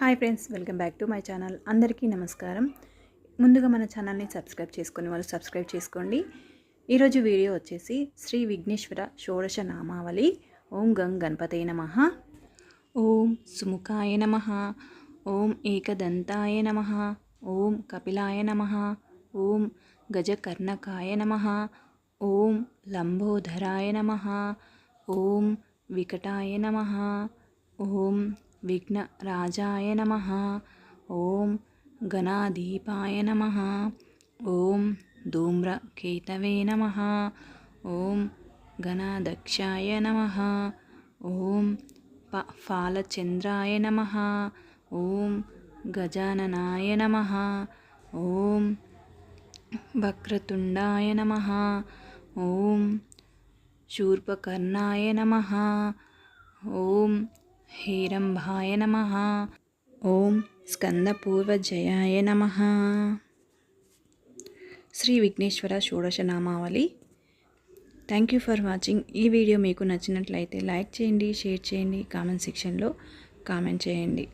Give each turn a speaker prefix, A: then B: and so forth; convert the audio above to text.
A: Hi friends welcome back to my channel. అందరికీ నమస్కారం. ముందుగా మన ఛానల్ని సబ్స్క్రైబ్ చేసుకుని వాళ్ళు సబ్స్క్రైబ్ చేసుకోండి. ఈరోజు వీడియో వచ్చేసి శ్రీ విఘ్నేశ్వర షోడశ నామావళి. ఓం గంగ్ గణపతే నమ. ఓం సుముఖాయ నమ. ఓం ఏకదంతాయ నమ. ఓం కపిలాయ నమ. ఓం గజకర్ణకాయ నమ. ఓం లంబోధరాయ నమ. ఓం వికటాయ నమ. ఓం विघ्नराजाय नमः। ॐ गणाधीपाय नमः। ॐ धूम्रकेतवे नमः। ॐ गणादक्षाय नमः। ॐ प फालचन्द्राय नमः। ॐ गजाननाय नमः। ॐ वक्रतुण्डाय नमः। ॐ शूर्पकर्णाय नमः। ॐ హేరంభాయ నమ. ఓం స్కందపూర్వజయాయ నమ. శ్రీ విఘ్నేశ్వర షోడశ నామావళి థ్యాంక్ యూ ఫర్ వాచింగ్ ఈ వీడియో మీకు నచ్చినట్లయితే లైక్ చేయండి షేర్ చేయండి కామెంట్ సెక్షన్లో కామెంట్ చేయండి.